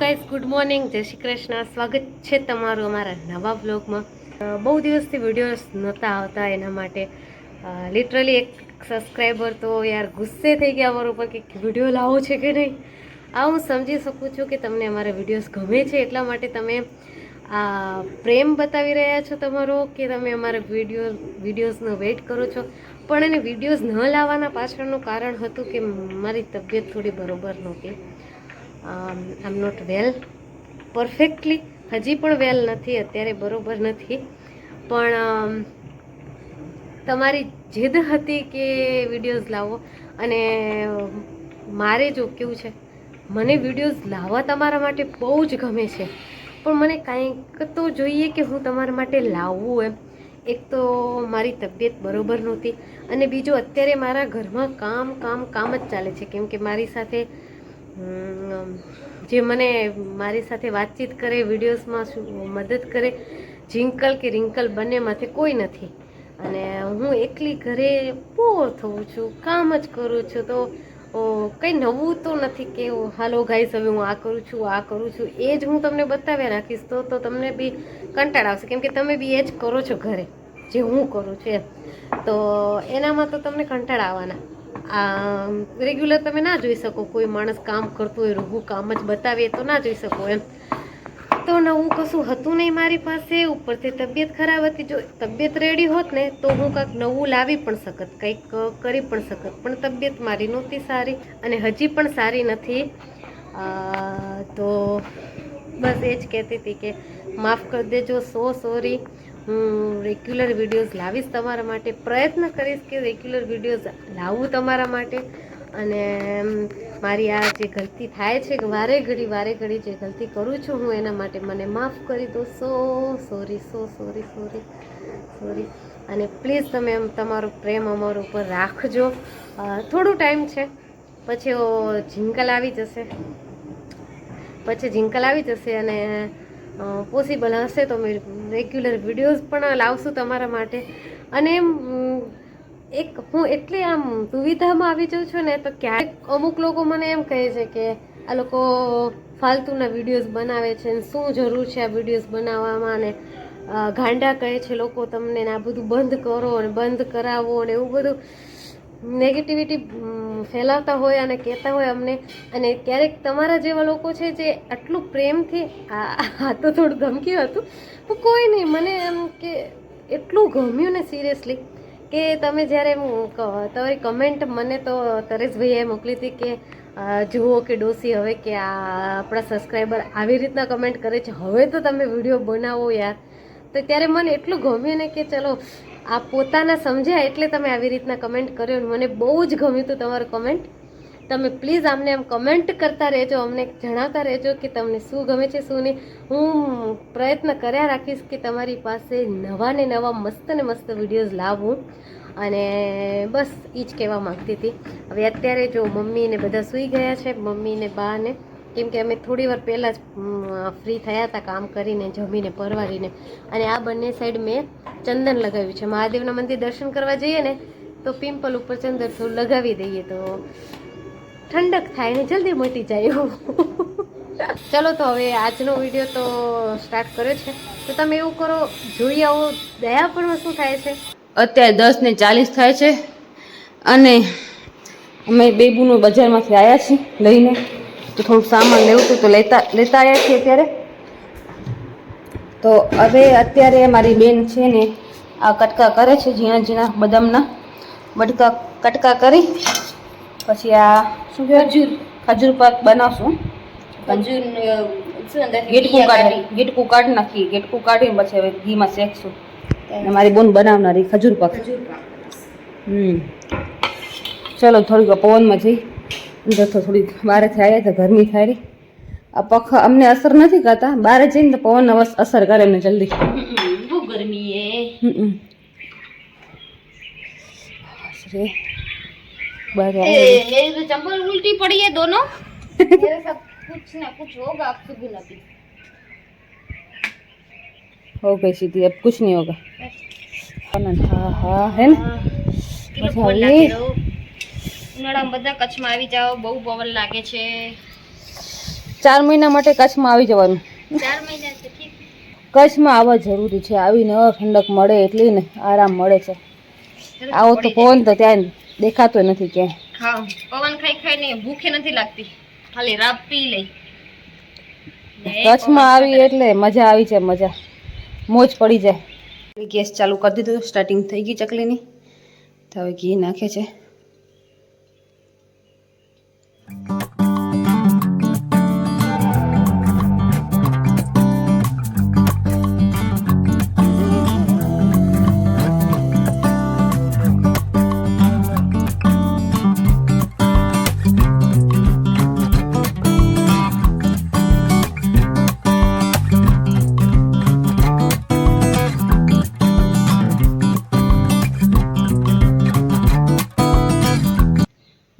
Guys good morning જય શ્રી કૃષ્ણ. સ્વાગત છે તમારું અમારા નવા બ્લોગમાં બહુ દિવસથી વિડીયોઝ નહોતા આવતા એના માટે. લિટરલી એક સબસ્ક્રાઈબર તો યાર ગુસ્સે થઈ ગયા અમારા ઉપર કે વીડિયો લાવો છે કે નહીં? આ હું સમજી શકું છું કે તમને અમારા વિડીયોઝ ગમે છે એટલા માટે તમે આ પ્રેમ બતાવી રહ્યા છો તમારો કે તમે અમારા વીડિયો વિડીયોઝનો વેઇટ કરો છો. પણ એને વિડીયોઝ ન લાવવાના પાછળનું કારણ હતું કે મારી તબિયત થોડી બરોબર નહોતી. આઈ એમ નોટ વેલ પરફેક્ટલી હજી પણ વેલ નથી, અત્યારે બરોબર નથી. પણ તમારી જીદ હતી કે વિડીયોઝ લાવો? અને મારે જો કેવું છે, મને વિડીયોઝ લાવવા તમારા માટે બહુ જ ગમે છે. પણ મને કાંઈક તો જોઈએ કે હું તમારા માટે લાવવું એમ. એક તો મારી તબિયત બરોબર નહોતી. અને બીજું, અત્યારે મારા ઘરમાં કામ કામ કામ જ ચાલે છે. કેમ કે મારી સાથે જે મને મારી સાથે વાતચીત કરે, વિડીયોઝમાં મદદ કરે જિંકલ કે રિંકલ બંનેમાંથી કોઈ નથી. અને હું એકલી ઘરે બોર થઉં છું, કામ જ કરું છું, તો કંઈ નવું તો નથી કે હાલો ગાઈસ, હવે હું આ કરું છું, આ કરું છું. એ જ હું તમને બતાવ્યા રાખીશ, તો તો તમને બી કંટાળ આવશે. કેમ કે તમે બી એ જ કરો છો ઘરે, જે હું કરું છું એમ. તો, એનામાં તો તમને કંટાળ આવવાના. રેગ્યુલર તમે ના જોઈ શકો. કોઈ માણસ કામ કરતું હોય રૂબું કામ જ બતાવીએ તો ના જોઈ શકો એમ. તો નવું કશું હતું નહીં મારી પાસે. ઉપરથી તબિયત ખરાબ હતી. જો તબિયત રેડી હોત ને, તો હું કાંઈક નવું લાવી પણ શકત. કંઈક કરી પણ શકત. પણ તબિયત મારી નહોતી સારી અને હજી પણ સારી નથી. તો બસ એ જ કહેતી હતી કે, માફ કરી દેજો. So sorry. હું રેગ્યુલર વિડીયોઝ લાવીશ તમારા માટે. પ્રયત્ન કરીશ કે રેગ્યુલર વિડીયોઝ લાવું તમારા માટે. અને મારી આ જે ગલતી થાય છે કે વારે ઘડી વારે ઘડી જે ગલતી કરું છું હું એના માટે મને માફ કરી દો. So sorry so sorry sorry sorry અને પ્લીઝ તમે તમારો પ્રેમ અમારો ઉપર રાખજો. થોડો ટાઈમ છે. પછી જિંકલ આવી જશે. પછી જિંકલ આવી જશે અને પોસિબલ હશે તો અમે રેગ્યુલર વિડીયોઝ પણ લાવશું તમારા માટે. અને એક હું એટલી આમ દુવિધામાં આવી જાઉં છું ને તો ક્યારેક અમુક લોકો મને એમ કહે છે કે આ લોકો ફાલતુના વિડીયોઝ બનાવે છે ને શું જરૂર છે આ વિડીયોઝ બનાવવામાં ને ગાંડા કહે છે લોકો તમને આ બધું બંધ કરો અને બંધ કરાવો ને એવું બધું નેગેટિવિટી ફેલાવતા હોય અને કહેતા હોય અમને. અને ક્યારેક તમારા જેવા લોકો છે જે આટલું પ્રેમથી, આ તો થોડું ધમકી હતું, પણ કોઈ નહીં, મને એમ કે એટલું ગમ્યું ને સિરિયસલી કે તમે જ્યારે તમારી કમેન્ટ મને તો તરેશભાઈએ મોકલી હતી કે જુઓ કે ડોસી હવે કે આ આપણા સબસ્ક્રાઈબર આવી રીતના કમેન્ટ કરે છે. હવે તો તમે વીડિયો બનાવો યાર. તો ત્યારે મને એટલું ગમ્યું ને કે ચલો આ પોતાના સમજ્યા એટલે તમે આવી રીતના કમેન્ટ કર્યો ને મને બહુ જ ગમ્યું હતું તમારું કમેન્ટ તમે પ્લીઝ આમને આમ કમેન્ટ કરતા રહેજો, અમને જણાવતા રહેજો કે તમને શું ગમે છે, શું નહીં. હું પ્રયત્ન કર્યા રાખીશ કે તમારી પાસે નવા ને નવા મસ્ત ને મસ્ત વિડીયોઝ લાવું. અને બસ એ જ કહેવા માંગતી હતી. હવે અત્યારે જો મમ્મી ને બધા સૂઈ ગયા છે, મમ્મી ને બા ને, કેમ કે અમે થોડી વાર પહેલાં જ ફ્રી થયા હતા કામ કરીને, જમીને, પરવારીને. અને આ બંને સાઈડ મેં ચંદન લગાવ્યું છે. મહાદેવના મંદિર દર્શન કરવા જઈએ ને, તો પિમ્પલ ઉપર ચંદન થોડું લગાવી દઈએ તો ઠંડક થાય ને જલ્દી મટી જાય ચલો તો હવે આજનો વીડિયો તો સ્ટાર્ટ કર્યો છે. તો તમે એવું કરો, જોઈ આવો દયાપરમાં શું થાય છે? અત્યારે દસ ને ચાલીસ થાય છે અને અમે બેબુનું બજારમાંથી આવ્યા છીએ લઈને. તો થોડુંક સામાન લેવું હતું તો લેતા લેતા આવ્યા છીએ અત્યારે. તો હવે અત્યારે મારી બેન છે ને આ કટકા કરે છે ઝીણા ઝીણા બદામના. બટકા કટકા કરી પછી આ શું ખજૂર. ખજૂર પાક બનાવશું. ગેટકું કાઢી ગેટકું કાઢી નાખીએ. ગેટકું કાઢીને પછી હવે ઘીમાં શેકશું. અને મારી બોન બનાવનારી ખજૂર પાક. હમ. ચલો થોડીક પવનમાં જઈ. અંદર તો થોડીક બહારેથી આવ્યા તો ગરમી થાય રહી. પંખા અમને અસર નથી કરતા બહાર જઈને તો પવન અવસ- અસર કરે એમને જલ્દી બહુ ગરમી હે હમ રે બહાર આવ્યા. मेरी तो चंपल उल्टी पड़ी है दोनों मेरे साथ कुछ ना कुछ होगा आपसे भी नहीं हो गई सीधी अब कुछ नहीं होगा હા હા હે ને પછી હવે ઉનાળામાં બધા કચ્છમાં આવી જાઓ બહુ પવન લાગે છે ચાર મહિના માટે કચ્છમાં આવી જવાનું. કચ્છમાં આવવા જરૂરી છે. આવીને ઠંડક મળે એટલી ને આરામ મળે છે. આવો તો પવન તો ત્યાં દેખાતો નથી ક્યાંય. પવન ખાઈ ખાઈને ભૂખે નથી લાગતી. ખાલી રાબ પી લઈ કચ્છમાં આવી એટલે મજા આવી જાય મજા. મોજ પડી જાય. ગેસ ચાલુ કરી દીધું સ્ટાર્ટિંગ થઈ ગઈ ચકલીની. તો હવે ઘી નાખે છે.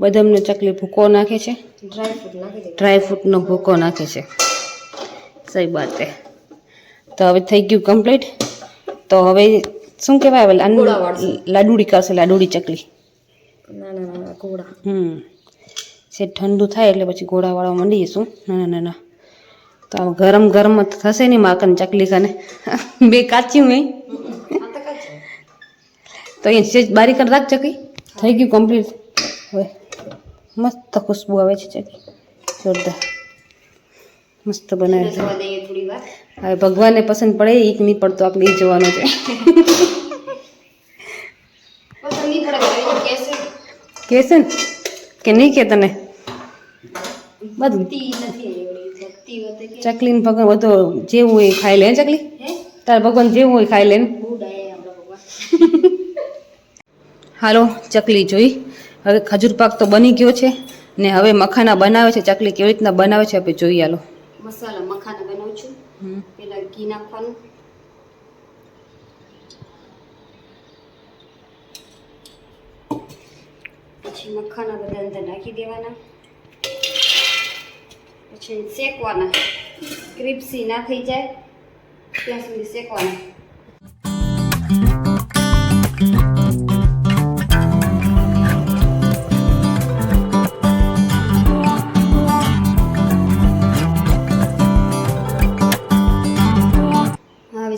બદામનો ચકલી ભૂકો નાખે છે. ડ્રાય ફ્રૂટ નાખી દે ડ્રાય ફ્રૂટનો ભૂકો નાખે છે. સહી વાત છે તો હવે થઈ ગયું કમ્પ્લીટ તો હવે શું કહેવાય હવે. લાડુડી કરશે લાડુડી ચકલી. હમ. છે ઠંડુ થાય એટલે પછી ગોળાવાળા માંડી જઈશું નાના નાના તો હવે ગરમ ગરમ તો થશે નહીં માકન ચકલી કને બે કાચ્યું મેં તો એ બારી કરી રાખ ચકલી થઈ ગયું કમ્પ્લીટ હવે મસ્ત ખુશ્બુ આવે છે ચકી. જોરદાર. મસ્ત બનાવે છે. હવે ભગવાનને પસંદ પડે એક નહીં પડતો આપણે એ જોવાનું છે. કહેશે ને કે નહીં કે તને? બધું. ચકલીને ભગવાન બધો જેવું હોય ખાઈ લે ચકલી? તારે ભગવાન જેવું હોય ખાઈ લે હાલો ચકલી જોઈ. હવે ખજૂર પાક તો બની ગયો છે ને હવે મખાના બનાવે છે ચકલી કેવી રીતના બનાવે છે આપણે જોઈ આલો. મસાલા મખાના બનાવું છું. પેલા ઘી નાખવાનું. પછી મખાના બધા અંદર નાખી દેવાના. પછી શેકવાના. ક્રિપ્સી ના થઈ જાય ત્યાં સુધી શેકવાના.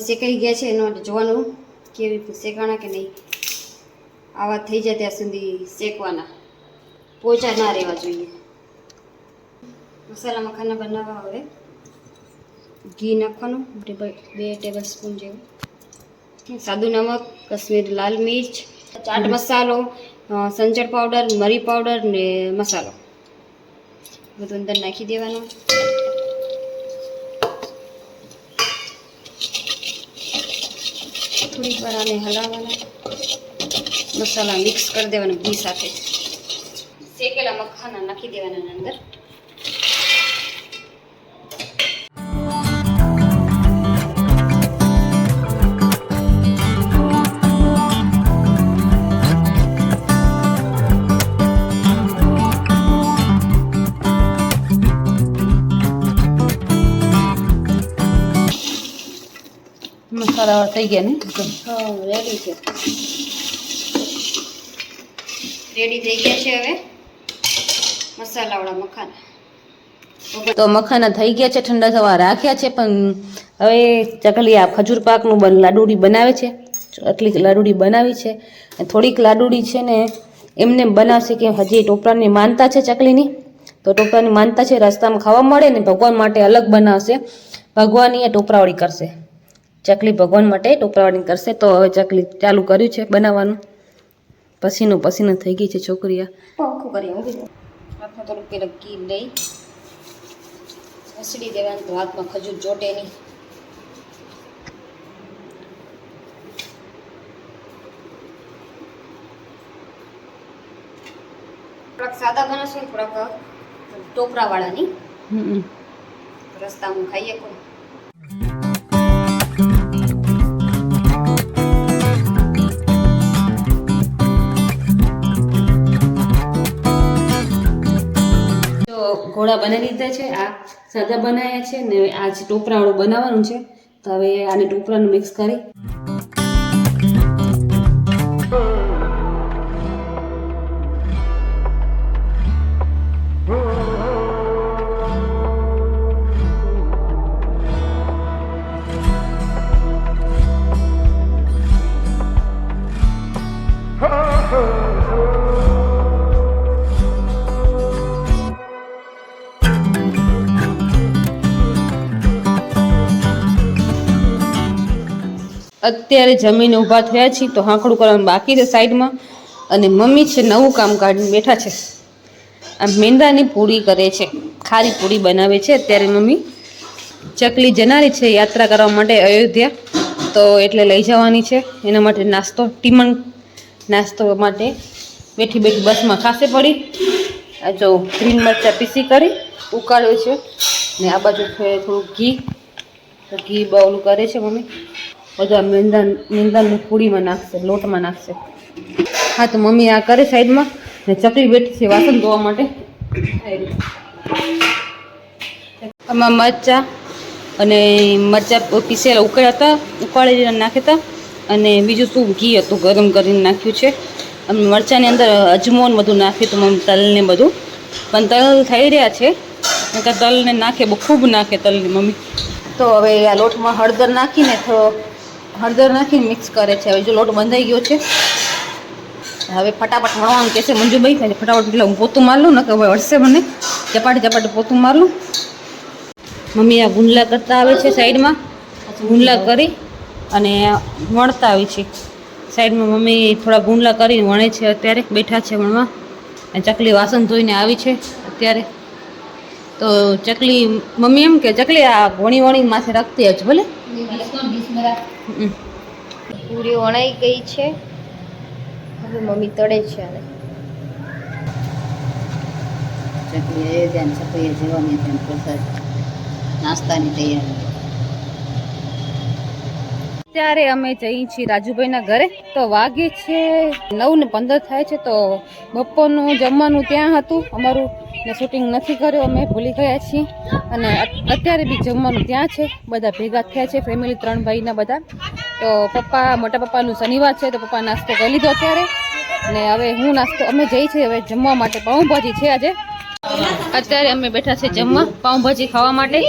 શેકાઈ ગયા છે એનો જોવાનું કેવી રીતે શેકાણા કે નહીં આવા થઈ જાય ત્યાં સુધી શેકવાના પોચા ના રહેવા જોઈએ. મસાલા મખાના બનાવવા હવે. ઘી નાખવાનું ટેબલ બે ટેબલ સ્પૂન જેવું. સાદું નમક કશ્મીર લાલ મિર્ચ ચાટ મસાલો સંચળ પાવડર મરી પાવડર ને મસાલો. બધું અંદર નાખી દેવાનું. થોડીક વાર આને હલાવવાના. મસાલા મિક્સ કરી દેવાના ઘી સાથે. શેકેલા મખાના નાખી દેવાના અંદર. મસાલા થઈ ગયા ને? હા રેડી છે. રેડી થઈ ગયા છે હવે? મસાલાવાળા મખાના. તો મખાના થઈ ગયા છે ઠંડા થવા રાખ્યા છે પણ હવે ચકલી આ ખજૂર પાકનું બન લાડુડી બનાવે છે. આટલી લાડુડી બનાવી છે. અને થોડીક લાડુડી છે ને એમને બનાવશે કે હજી ટોપરાની માનતા છે ચકલીની. તો ટોપરાની માનતા છે રસ્તામાં ખાવા મળે ને ભગવાન માટે અલગ બનાવશે. ભગવાન એ ટોપરાવાળી કરશે. ચકલી ભગવાન માટે ટોપરાવાળી કરશે. તો હવે ચકલી ચાલુ કર્યું છે બનાવવાનું. પસીનો પસીનો થઈ ગઈ છે છોકરી આ પંખું કરી હાથમાં થોડુંક પેલા ઘી લઈ. ઘસડી દેવાનું તો હાથમાં ખજૂર ચોટે નહીં. થોડાક સાદા બનાવશું થોડાક ટોપરાવાળાની. રસ્તામાં ખાઈએ કોઈ. ઘોડા બનાવી લીધા છે, આ સાદા બનાવ્યા છે ને આ ટોપરાવાળું બનાવવાનું છે. તો હવે આને ટોપરાનું મિક્સ કરી. અત્યારે જમીને ઊભા થયા છીએ તો હાંકડું કરવાનું બાકી છે સાઈડમાં. અને મમ્મી છે, નવું કામ કાઢીને બેઠા છે. આ મેંદાની પૂરી કરે છે, ખારી પૂરી બનાવે છે. અત્યારે મમ્મી ચકલી જનારી છે, યાત્રા કરવા માટે અયોધ્યા. તો એટલે લઈ જવાની છે. એના માટે નાસ્તો, ટીમણ નાસ્તો માટે બેઠી બેઠી બસમાં ખાસે પડી. આ જો ગ્રીન મરચાં પીસી કરી, ઉકાળ્યું છે. ને આ બાજુ થોડું ઘી. તો ઘી બાવલું કરે છે મમ્મી. બધા મેંદા મેંદાની પૂડીમાં નાખશે, લોટમાં નાખશે. હા, તો મમ્મી આ કરે સાઈડમાં. ને ચકલી બેઠી છે વાસણ ધોવા માટે. આમાં મરચાં અને મરચાં પીસેલા ઉકળ્યા હતા ઉકાળીને નાખ્યા હતા. અને બીજું શું ઘી હતું, ગરમ કરીને નાખ્યું છે. અને મરચાંની અંદર અજમો ને બધું નાખ્યું હતું મમ્મી તલને બધું. પણ તલ થઈ રહ્યા છે. તલને નાખે, બહુ ખૂબ નાખે તલની મમ્મી. તો હવે આ લોટમાં હળદર નાખીને થોડો હળદર નાખીને મિક્સ કરે છે. હવે જો લોટ બંધાઈ ગયો છે, હવે ફટાફટ વણવાનું કહેશે મંજુભાઈ થાય ફટાફટ એટલે હું પોતું મારું ને કે હવે હળશે મને. ચપાટી ચપાટી પોતું મારું મમ્મી આ ગુંદલા કરતા આવે છે સાઈડમાં. ગુંદલા કરી અને વણતા આવે છે. સાઈડમાં મમ્મી થોડા ગુંદલા કરીને વણે છે અત્યારે, બેઠા છે વણવા. અને ચકલી વાસણ ધોઈને આવી છે અત્યારે. તો ચકલી મમ્મી એમ કે ચકલી આ વણી વણી માથે રાખતી જ ભલે? પૂરી વણાઈ ગઈ છે. હવે મમ્મી તળે છે આને. ચકલી અયોધ્યા ને જવાની હતી પ્રસાદ નાસ્તાની તૈયારી. અત્યારે અમે જઈએ છીએ રાજુભાઈના ઘરે. તો વાગે છે નવ ને પંદર થાય છે તો બપોરનું જમવાનું ત્યાં હતું અમારું ને શૂટિંગ નથી કર્યું, અમે ભૂલી ગયા છીએ. અને અત્યારે બી જમવાનું ત્યાં છે, બધા ભેગા થયા છે ફેમિલી ત્રણ ભાઈના બધા. તો પપ્પા, મોટા પપ્પાનું શનિવાર છે, તો પપ્પા નાસ્તો કરી લીધો અત્યારે. ને હવે હું નાસ્તો, અમે જઈ છીએ હવે જમવા માટે. પાઉંભાજી છે આજે. અત્યારે અમે બેઠા છે જમવા, પાઉંભાજી ખાવા માટે.